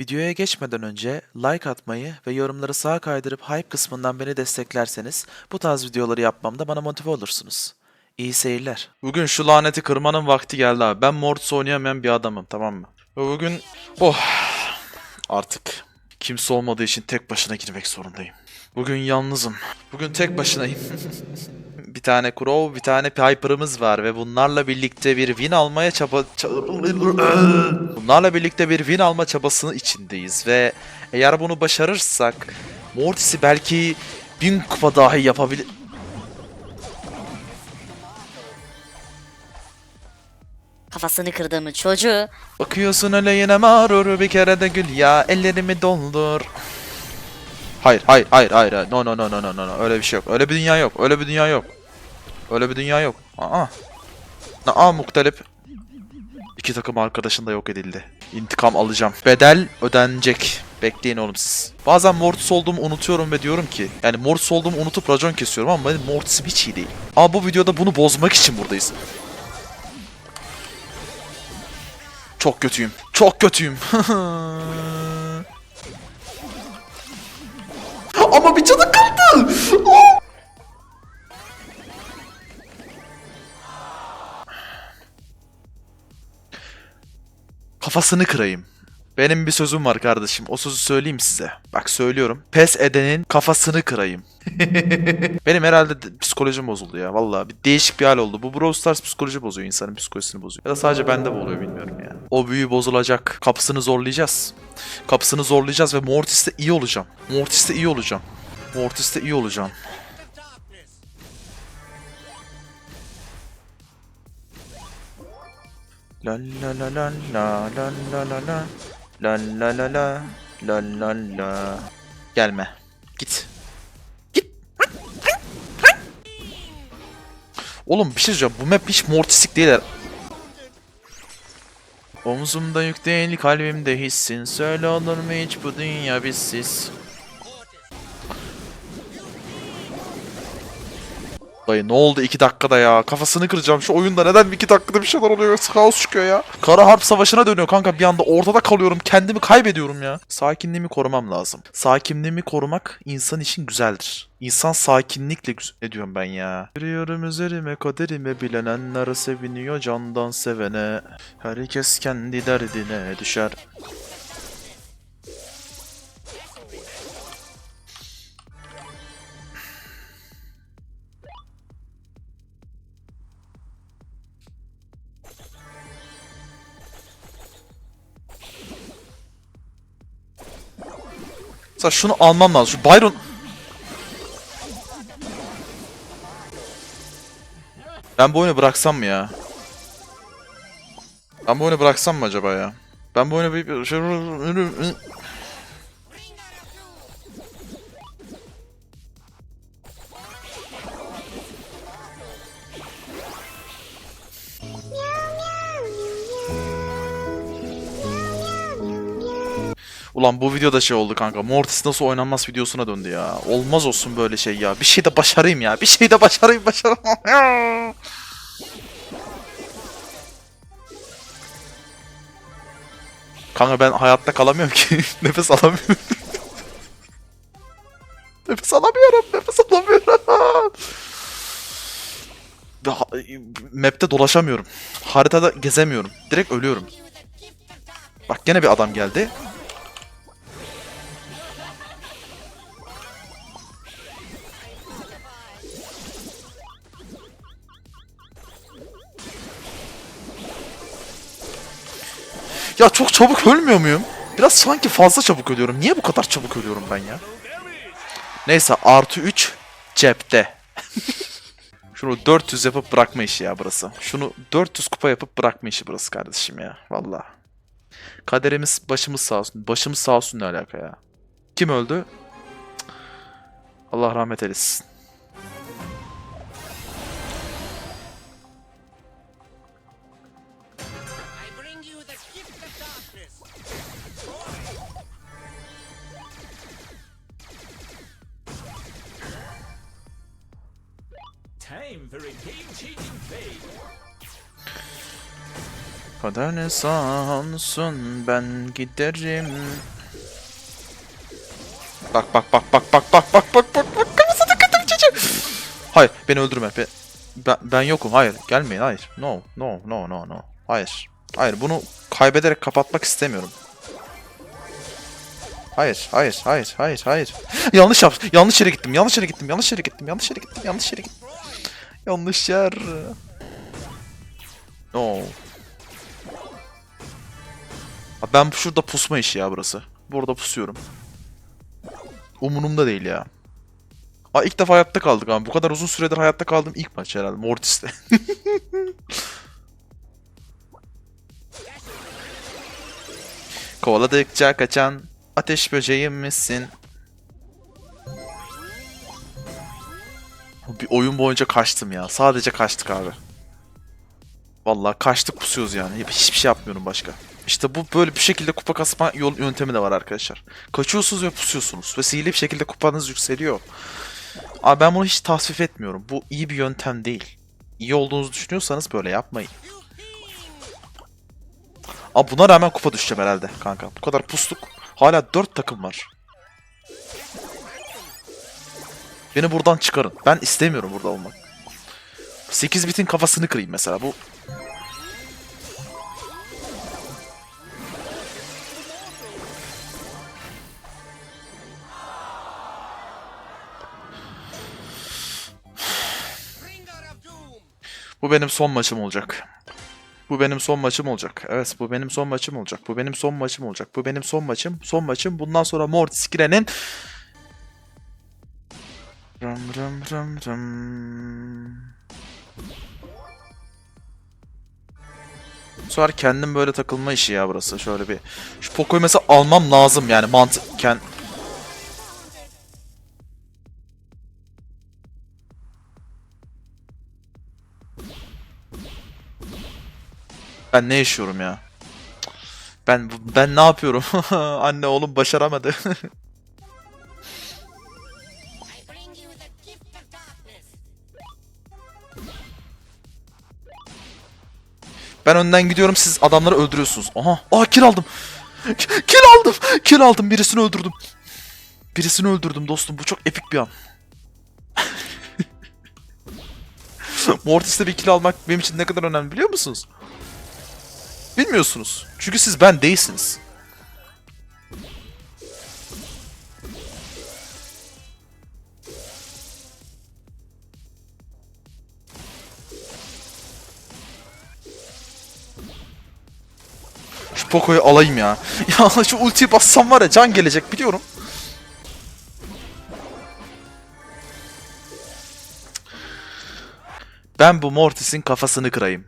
Videoya geçmeden önce like atmayı ve yorumları sağa kaydırıp hype kısmından beni desteklerseniz bu tarz videoları yapmamda bana motive olursunuz. İyi seyirler. Bugün şu laneti kırmanın vakti geldi abi. Ben Mortis oynayamayan bir adamım tamam mı? Ve bugün oh artık kimse olmadığı için tek başına girmek zorundayım. Bugün yalnızım. Bugün tek başınayım. bir tane Crow, bir tane Piper'ımız var ve bunlarla birlikte bir win almaya çaba... ça- bunlarla birlikte bir win alma çabasının içindeyiz ve eğer bunu başarırsak Mortis'i belki bin kupa dahi yapabilir... Kafasını kırdığımı çocuğu. Bakıyorsun öyle yine mağrur bir kere de gül ya ellerimi doldur. Hayır hayır hayır hayır no no no no no no öyle bir şey yok öyle bir dünya yok öyle bir dünya yok. Öyle bir dünya yok. Aa. Aa muhtelif. İki takım arkadaşın da yok edildi. İntikam alacağım. Bedel ödenecek. Bekleyin oğlum siz. Bazen Mortis olduğumu unutuyorum ve diyorum ki yani Mortis olduğumu unutup racon kesiyorum ama benim Mortis'im hiç iyi değil. Ama bu videoda bunu bozmak için buradayız. Çok kötüyüm. Çok kötüyüm. Ama bir canı kırdı. Kafasını kırayım. Benim bir sözüm var kardeşim. O sözü söyleyeyim size. Bak söylüyorum. Pes edenin kafasını kırayım. Benim herhalde de- psikolojim bozuldu ya. Vallahi bir değişik bir hal oldu. Bu Brawl Stars psikoloji bozuyor. insanın psikolojisini bozuyor. Ya da sadece bende mi oluyor bilmiyorum ya. O büyü bozulacak. Kapısını zorlayacağız. Kapısını zorlayacağız ve Mortis'te iyi olacağım. Mortis'te iyi olacağım. Mortis'te iyi olacağım. La la la la la la la la la la la la la la la la Gelme. Git. Git. Oğlum bir şey diyeceğim. Bu map hiç mortisik değil. her- Omzumda yük değil kalbimde hissin. Söyle olur mu hiç bu dünya bizsiz? Dayı ne oldu 2 dakikada ya? Kafasını kıracağım şu oyunda neden 2 dakikada bir şeyler oluyor? Kaos çıkıyor ya. Kara harp savaşına dönüyor kanka bir anda ortada kalıyorum. Kendimi kaybediyorum ya. Sakinliğimi korumam lazım. Sakinliğimi korumak insan için güzeldir. İnsan sakinlikle güzel... Ne diyorum ben ya? Yürüyorum üzerime kaderime bilenenler seviniyor candan sevene. Herkes kendi derdine düşer. Mesela şunu almam lazım. Şu Byron... Ben bu oyunu bıraksam mı ya? Ben bu oyunu bıraksam mı acaba ya? Ben bu oyunu bir... Ulan bu videoda şey oldu kanka. Mortis nasıl oynanmaz videosuna döndü ya. Olmaz olsun böyle şey ya. Bir şey de başarayım ya. Bir şey de başarayım başaramam ya. Kanka ben hayatta kalamıyorum ki. nefes alamıyorum. nefes alamıyorum. Nefes alamıyorum. Map'te dolaşamıyorum. Haritada gezemiyorum. Direkt ölüyorum. Bak gene bir adam geldi. Ya çok çabuk ölmüyor muyum? Biraz sanki fazla çabuk ölüyorum. Niye bu kadar çabuk ölüyorum ben ya? Neyse artı 3 cepte. Şunu 400 yapıp bırakma işi ya burası. Şunu 400 kupa yapıp bırakma işi burası kardeşim ya. Valla. Kaderimiz başımız sağ olsun. Başımız sağ olsun ne alaka ya? Kim öldü? Allah rahmet eylesin. Kader ne olsun ben giderim. Bak bak bak bak bak bak bak bak bak bak kafasına kırdım çocuğu. Hayır beni öldürme. Ben, ben, ben yokum hayır gelmeyin hayır. No no no no no. Hayır. Hayır bunu kaybederek kapatmak istemiyorum. Hayır, hayır, hayır, hayır, hayır. Yanlış yap. Yanlış yere gittim. Yanlış yere gittim. Yanlış yere gittim. Yanlış yere gittim. Yanlış yere gittim. Yanlış yer. No. Ben şurada pusma işi ya burası. Burada pusuyorum. Umurumda değil ya. Aa ilk defa hayatta kaldık abi. Bu kadar uzun süredir hayatta kaldığım ilk maç herhalde. Mortis'te. Kovaladıkça kaçan ateş böceğim misin? Bir oyun boyunca kaçtım ya. Sadece kaçtık abi. Vallahi kaçtık pusuyoruz yani. Hiçbir şey yapmıyorum başka. İşte bu böyle bir şekilde kupa kasma yol yöntemi de var arkadaşlar. Kaçıyorsunuz ve pusuyorsunuz. Ve sihirli bir şekilde kupanız yükseliyor. Abi ben bunu hiç tasvip etmiyorum. Bu iyi bir yöntem değil. İyi olduğunuzu düşünüyorsanız böyle yapmayın. Abi buna rağmen kupa düşeceğim herhalde kanka. Bu kadar pustuk. Hala 4 takım var. Beni buradan çıkarın. Ben istemiyorum burada olmak. 8 bitin kafasını kırayım mesela. Bu. Bu benim son maçım olacak. Bu benim son maçım olacak. Evet bu benim son maçım olacak. Bu benim son maçım olacak. Bu benim son maçım. Son maçım. Bundan sonra Mortis Giren'in Ram ram ram ram. Bu kendim böyle takılma işi ya burası. Şöyle bir şu Poco'yu mesela almam lazım yani mantıken. Ben ne yaşıyorum ya? Ben ben ne yapıyorum? Anne oğlum başaramadı. ben önden gidiyorum siz adamları öldürüyorsunuz. Aha. Aa kill aldım. Kill aldım. Kill aldım. Birisini öldürdüm. Birisini öldürdüm dostum. Bu çok epik bir an. Mortis'te bir kill almak benim için ne kadar önemli biliyor musunuz? Bilmiyorsunuz. Çünkü siz ben değilsiniz. Şu Poco'yu alayım ya. Ya şu ultiyi bassam var ya can gelecek biliyorum. Ben bu Mortis'in kafasını kırayım.